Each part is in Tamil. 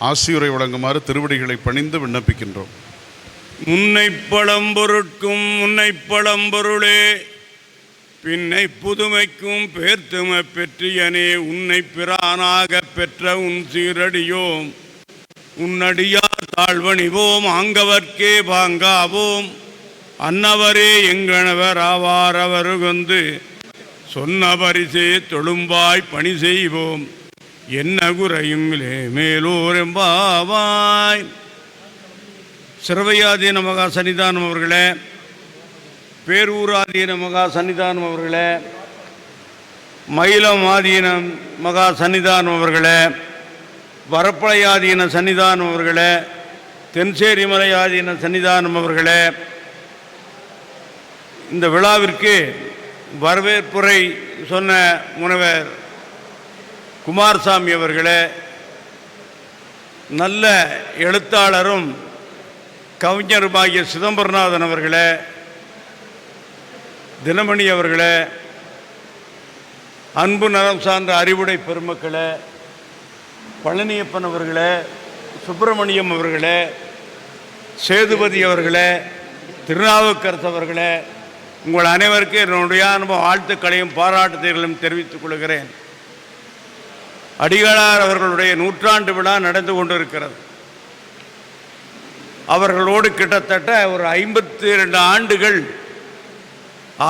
ஆசியுரை வழங்குமாறு திருவடிகளை பணிந்து விண்ணப்பிக்கின்றோம். முன்னை பழம்பொருட்கும் முன்னை பழம்பொருளே பின்னை புதுமைக்கும் பேர்த்துமை பெற்றியனே உன்னை பிரானாக பெற்ற உன் சீரடியோம். உன்னடியார் தாழ்வணிவோம் ஆங்கவர்க்கே பாங்காவோம். அன்னவரே எங்கனவர் ஆவார் அவருகந்து சொன்ன பரிசே தொழும்பாய் பணி செய்வோம். என்ன குறையும் மேலோரெம்பாவாய். சிறவையாதீன மகா சன்னிதானம் அவர்களே பேரூராதீன மகா சன்னிதானம் அவர்களே மயிலம் ஆதீனம் மகா சன்னிதானம் அவர்களே வரப்பழையாதீன சன்னிதானம் அவர்களே தென்சேரி ஆதீன சன்னிதானம் அவர்களே இந்த விழாவிற்கு வரவேற்புரை சொன்ன முனைவர் குமாரசாமி அவர்களே நல்ல எழுத்தாளரும் கவிஞருமாகிய சிதம்பரநாதன் அவர்களே தினமணி அவர்களே அன்பு நலம் சார்ந்த அறிவுடை பெருமக்களே பழனியப்பன் அவர்களே சுப்பிரமணியம் அவர்களே சேதுபதி அவர்களே திருநாவுக்கரசு அவர்களே உங்கள் அனைவருக்கும் என்னுடைய அனுபவ வாழ்த்துக்களையும் பாராட்டுதல்களையும் தெரிவித்துக் கொள்கிறேன். அடிகளார் அவர்களுடைய நூற்றாண்டு விழா நடந்து கொண்டிருக்கிறது. அவர்களோடு கிட்டத்தட்ட ஒரு ஐம்பத்தி ரெண்டு ஆண்டுகள்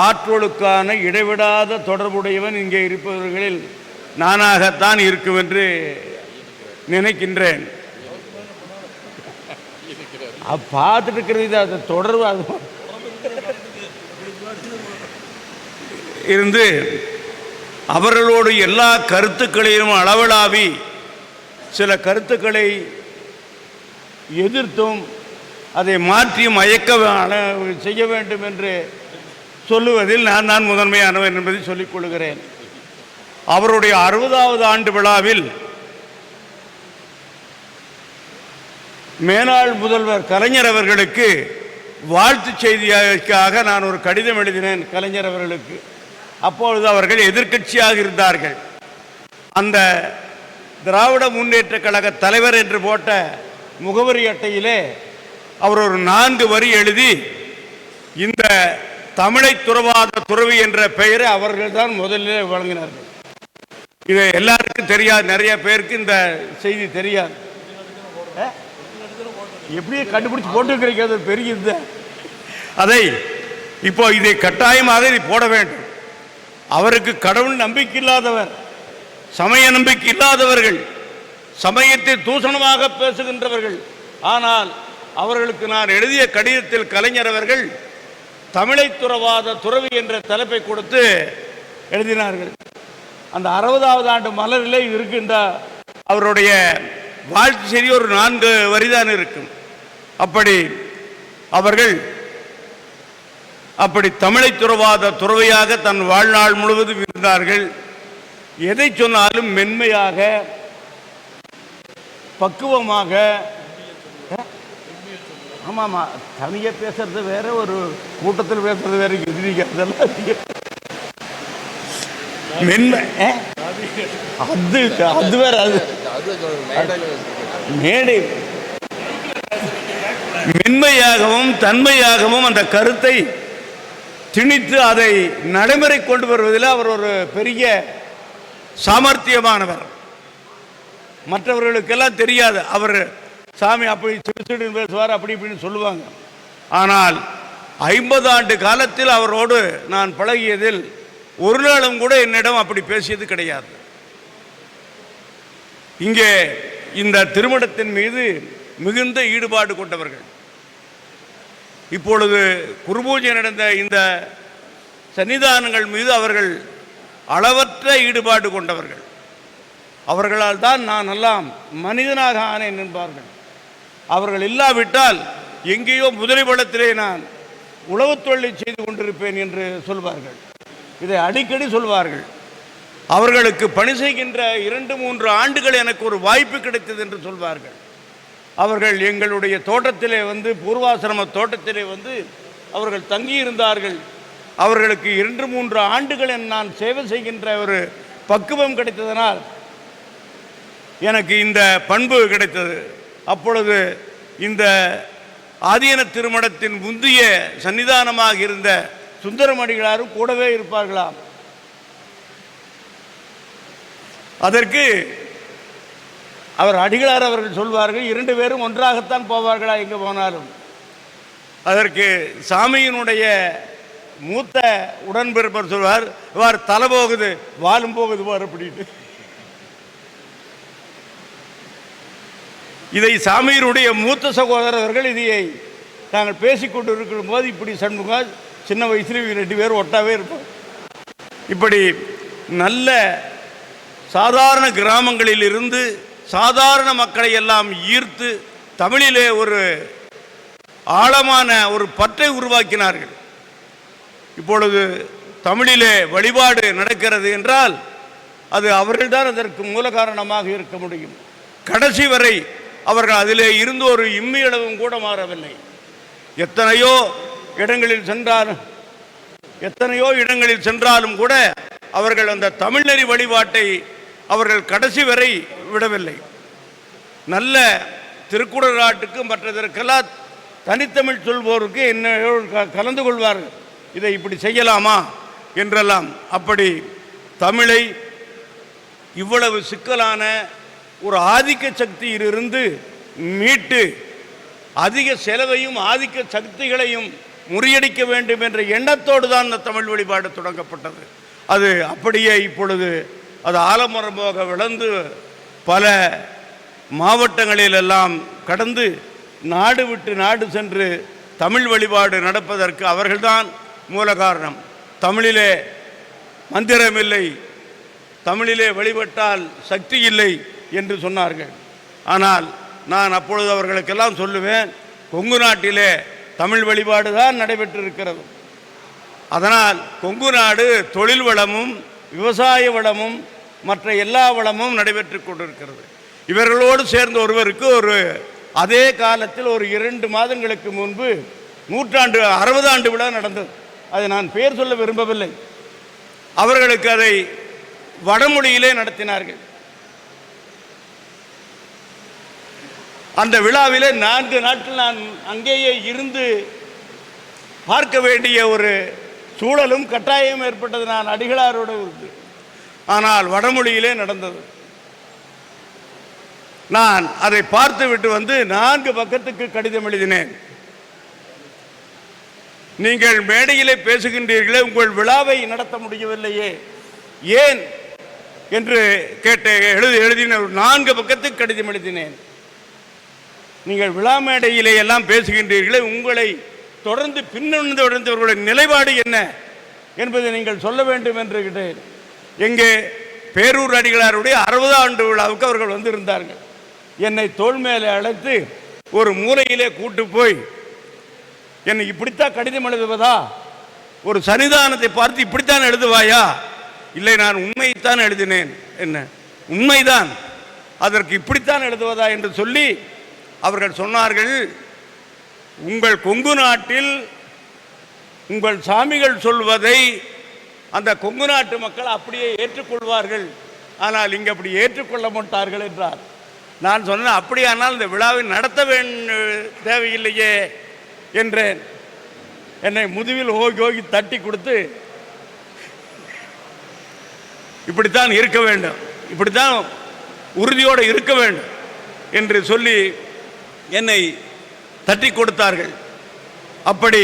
ஆற்றலுக்கான இடைவிடாத தொடர்புடையவன் இங்கே இருப்பவர்களில் நானாகத்தான் இருக்கும் என்று நினைக்கின்றேன். பார்த்துட்டு இருக்கிறது அது தொடர்பு அது இருந்து அவர்களோடு எல்லா கருத்துக்களையும் அளவலாவி சில கருத்துக்களை எதிர்த்தும் அதை மாற்றி மயக்க செய்ய வேண்டும் என்று சொல்லுவதில் நான் தான் முதன்மையானவர் என்பதை சொல்லிக் கொள்கிறேன். அவருடைய அறுபதாவது ஆண்டு விழாவில் மேலாள் முதல்வர் கலைஞர் அவர்களுக்கு வாழ்த்து செய்தியாக நான் ஒரு கடிதம் எழுதினேன் கலைஞர் அவர்களுக்கு. அப்பொழுது அவர்கள் எதிர்க்கட்சியாக இருந்தார்கள். அந்த திராவிட முன்னேற்ற கழக தலைவர் என்று போட்ட முகவரி அட்டையிலே அவர் ஒரு நான்கு வரி எழுதி இந்த தமிழை துறவாத துறவி என்ற பெயரை அவர்கள் தான் முதலில் வழங்கினார்கள். இது எல்லாருக்கும் தெரியாது நிறைய பேருக்கு இந்த செய்தி தெரியாது. அஹ்? எப்படியே கண்டுபிடிச்சு போட்டு அது பெரிய இதை. அதை இப்போ இதை கட்டாயமாக இதை போட வேண்டும். அவருக்கு கடவுள் நம்பிக்கை இல்லாதவர் சமய நம்பிக்கை இல்லாதவர்கள் சமயத்தை தூஷணமாக பேசுகின்றவர்கள். ஆனால் அவர்களுக்கு நான் எழுதிய கடிதத்தில் கலைஞர் அவர்கள் தமிழை துறவாத துறவி என்ற தலைப்பை கொடுத்து எழுதினார்கள். அந்த அறுபதாவது ஆண்டு மலரிலே இருக்கின்ற அவருடைய வாழ்த்து செய்தி ஒரு நான்கு வரிதான் இருக்கும். அப்படி அவர்கள் அப்படி தமிழை துறவாத துறவையாக தன் வாழ்நாள் முழுவதும் இருந்தார்கள். எதை சொன்னாலும் மென்மையாக பக்குவமாக ஆமாம் ஆமாம் தனியாக பேசுறது வேற ஒரு கூட்டத்தில் பேசுறது வேற எதிரிக்க அதெல்லாம் மென்மை அது அது வேற அது. மேடை. மென்மையாகவும் தன்மையாகவும் அந்த கருத்தை திணித்து அதை நடைமுறை கொண்டு வருவதில் அவர் ஒரு பெரிய சாமர்த்தியமானவர். மற்றவர்களுக்கெல்லாம் தெரியாது. அவர் சாமி அப்படி சிறுசிடு பேசுவார் அப்படி இப்படின்னு சொல்லுவாங்க. ஆனால் ஐம்பது ஆண்டு காலத்தில் அவரோடு நான் பழகியதில் ஒரு நாளும் கூட என்னிடம் அப்படி பேசியது கிடையாது. இங்கே இந்த திருமணத்தின் மீது மிகுந்த ஈடுபாடு கொண்டவர்கள். இப்பொழுது குருபூஜை நடந்த இந்த சன்னிதானங்கள் மீது அவர்கள் அளவற்ற ஈடுபாடு கொண்டவர்கள். அவர்களால் தான் நான் எல்லாம் மனிதனாக ஆனேன் என்பார்கள். அவர்கள் இல்லாவிட்டால் எங்கேயோ முதலிபடத்திலே நான் உழவுத் தொழிலை செய்து கொண்டிருப்பேன் என்று சொல்வார்கள். இதை அடிக்கடி சொல்வார்கள். அவர்களுக்கு பணி செய்கின்ற இரண்டு மூன்று ஆண்டுகள் எனக்கு ஒரு வாய்ப்பு கிடைத்தது என்று சொல்வார்கள். அவர்கள் எங்களுடைய தோட்டத்திலே வந்து பூர்வாசிரம தோட்டத்திலே வந்து அவர்கள் தங்கியிருந்தார்கள். அவர்களுக்கு இரண்டு மூன்று ஆண்டுகளில் நான் சேவை செய்கின்ற ஒரு பக்குவம் கிடைத்ததனால் எனக்கு இந்த பண்பு கிடைத்தது. அப்பொழுது இந்த ஆதீன திருமணத்தின் முந்திய சன்னிதானமாக இருந்த சுந்தரமணிகளாரும் கூடவே இருப்பார்களாம். அதற்கு அவர் அடிகளார் அவர்கள் சொல்வார்கள் இரண்டு பேரும் ஒன்றாகத்தான் போவார்களா எங்கே போனாலும். அதற்கு சாமியினுடைய மூத்த உடன்பிறப்பர் சொல்வார் இவ்வாறு தலை போகுது வாலும் போகுது வார் அப்படின்ட்டு. இதை சாமியினுடைய மூத்த சகோதரர்கள் இதையை நாங்கள் பேசிக்கொண்டு இருக்கும் போது இப்படி சண்முகா சின்ன வயசுல ரெண்டு பேர் ஒட்டாவே இருப்போம் இப்படி நல்ல சாதாரண கிராமங்களில் இருந்து சாதாரண மக்களை எல்லாம் ஈர்த்து தமிழிலே ஒரு ஆழமான ஒரு பற்றை உருவாக்கினார்கள். இப்பொழுது தமிழிலே வழிபாடு நடக்கிறது என்றால் அது அவர்கள்தான் அதற்கு மூல காரணமாக இருக்க முடியும். கடைசி வரை அவர்கள் அதிலே இருந்து ஒரு இம்மியளவும் கூட மாறவில்லை. எத்தனையோ இடங்களில் சென்றாலும் எத்தனையோ இடங்களில் சென்றாலும் கூட அவர்கள் அந்த தமிழ்நெறி வழிபாட்டை அவர்கள் கடைசி வரை விடவில்லை. நல்ல திருக்குறள் நாட்டுக்கு மற்றதற்கெல்லாம் தனித்தமிழ் சொல்வோருக்கு என்ன கலந்து கொள்வார்கள். இதை இப்படி செய்யலாமா என்றெல்லாம் அப்படி தமிழை இவ்வளவு சிக்கலான ஒரு ஆதிக்க சக்தியிலிருந்து மீட்டு அதிக செலவையும் ஆதிக்க சக்திகளையும் முறியடிக்க வேண்டும் என்ற எண்ணத்தோடு தான் இந்த தமிழ் வழிபாடு தொடங்கப்பட்டது. அது அப்படியே இப்பொழுது அது ஆலமரமாக விளந்து பல மாவட்டங்களிலெல்லாம் கடந்து நாடு விட்டு நாடு சென்று தமிழ் வழிபாடு நடப்பதற்கு அவர்கள்தான் மூல காரணம். தமிழிலே மந்திரமில்லை தமிழிலே வழிபட்டால் சக்தி இல்லை என்று சொன்னார்கள். ஆனால் நான் அப்பொழுது அவர்களுக்கெல்லாம் சொல்லுவேன் கொங்கு நாட்டிலே தமிழ் வழிபாடு தான் நடைபெற்றிருக்கிறது. அதனால் கொங்கு நாடு தொழில் வளமும் விவசாய வளமும் மற்ற எல்லா வளமும் நடைபெற்று கொண்டிருக்கிறது. இவர்களோடு சேர்ந்த ஒருவருக்கு ஒரு அதே காலத்தில் ஒரு இரண்டு மாதங்களுக்கு முன்பு நூற்றாண்டு அறுபது ஆண்டு விழா நடந்தது. அதை நான் பெயர் சொல்ல விரும்பவில்லை. அவர்களுக்கு அதை வடமொழியிலே நடத்தினார்கள். அந்த விழாவிலே நான்கு நாட்கள் நான் அங்கேயே இருந்து பார்க்க வேண்டிய ஒரு சூழலும் கட்டாயம் ஏற்பட்டது. நான் அடிகளாரோடு இருக்கு ஆனால் வடமொழியிலே நடந்தது. நான் அதை பார்த்து விட்டு வந்து நான்கு பக்கத்துக்கு கடிதம் எழுதினேன். நீங்கள் மேடையிலே பேசுகின்றீர்களே உங்கள் விழாவை நடத்த முடியவில்லையே. ஏன் என்று கேட்டு எழுதி எழுதின நான்கு பக்கத்துக்கு கடிதம் எழுதினேன். நீங்கள் விழா மேடையிலே எல்லாம் பேசுகின்றீர்களே உங்களை தொடர்ந்து பின்னணிந்து தொடர்ந்தவர்களுடைய நிலைப்பாடு என்ன என்பதை நீங்கள் சொல்ல வேண்டும் என்று கேட்டேன். எங்கே பேரூர் அடிகளாருடைய அறுபது ஆண்டு விழாவுக்கு அவர்கள் வந்திருந்தார்கள். என்னை தோல் மேலே அழைத்து ஒரு மூலையிலே கூட்டு போய் என்னை இப்படித்தான் கடிதம் எழுதுவதா? ஒரு சன்னிதானத்தை பார்த்து இப்படித்தான் எழுதுவாயா? இல்லை நான் உண்மையைத்தான் எழுதினேன். என்ன? உண்மைதான். அதற்கு இப்படித்தான் எழுதுவதா என்று சொல்லி அவர்கள் சொன்னார்கள். உங்கள் கொங்கு நாட்டில் உங்கள் சாமிகள் சொல்வதை அந்த கொங்கு நாட்டு மக்கள் அப்படியே ஏற்றுக்கொள்வார்கள். ஆனால் இங்கே அப்படி ஏற்றுக்கொள்ள மாட்டார்கள் என்றார். நான் சொன்னேன் அப்படியானால் இந்த விழாவை நடத்த வேண்ட தேவையில்லையே என்றேன். என்னை முதுவில் ஓகி ஓகி தட்டி கொடுத்து இப்படித்தான் இருக்க வேண்டும். இப்படித்தான் உறுதியோடு இருக்க வேண்டும் என்று சொல்லி என்னை தட்டி கொடுத்தார்கள். அப்படி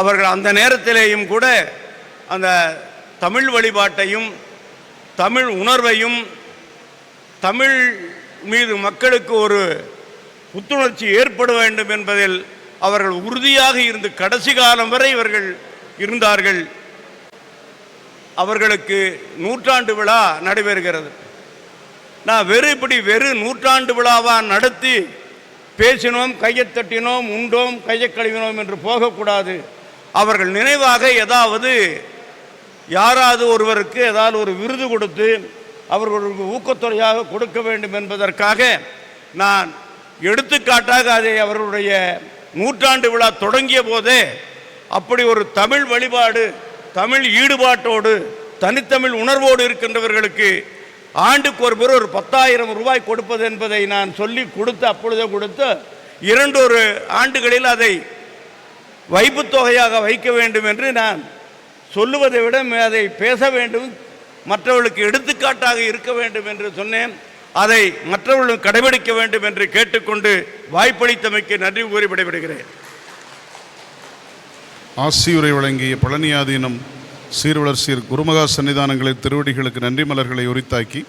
அவர்கள் அந்த நேரத்திலேயும் கூட அந்த தமிழ் வழிபாட்டையும் தமிழ் உணர்வையும் தமிழ் மீது மக்களுக்கு ஒரு புத்துணர்ச்சி ஏற்பட வேண்டும் என்பதில் அவர்கள் உறுதியாக இருந்து கடைசி காலம் வரை இவர்கள் இருந்தார்கள். அவர்களுக்கு நூற்றாண்டு விழா நடைபெறுகிறது. நான் வெறு இப்படி வெறு நூற்றாண்டு விழாவாக நடத்தி பேசினோம் கையை தட்டினோம் உண்டோம் கையை கழுவினோம் என்று போகக்கூடாது. அவர்கள் நினைவாக ஏதாவது யாராவது ஒருவருக்கு ஏதாவது ஒரு விருது கொடுத்து அவர்களுக்கு ஊக்கத்தொகையாக கொடுக்க வேண்டும் என்பதற்காக நான் எடுத்துக்காட்டாக அதை அவர்களுடைய நூற்றாண்டு விழா தொடங்கிய போதே அப்படி ஒரு தமிழ் வழிபாடு தமிழ் ஈடுபாட்டோடு தனித்தமிழ் உணர்வோடு இருக்கின்றவர்களுக்கு ஆண்டுக்கு ஒரு முறை ஒரு பத்தாயிரம் ரூபாய் கொடுப்பது என்பதை நான் சொல்லி கொடுத்து அப்பொழுதே கொடுத்து இரண்டொரு ஆண்டுகளில் அதை வைப்புத் தொகையாக வைக்க வேண்டும் என்று நான் சொல்லுவதை விட அதை பேச வேண்டும் மற்றவர்களுக்கு எடுத்துக்காட்டாக இருக்க வேண்டும் என்று சொன்னேன். அதை மற்றவர்களும் கடைபிடிக்க வேண்டும் என்று கேட்டுக்கொண்டு வாய்ப்பளித்தமைக்கு நன்றி கூறி விடைபெறுகிறேன். ஆசியுரை வழங்கிய பழனியாதீனம் சீர்வளர் சீர் குருமகா சன்னிதானங்களின் திருவடிகளுக்கு நன்றி மலர்களை உரித்தாக்கி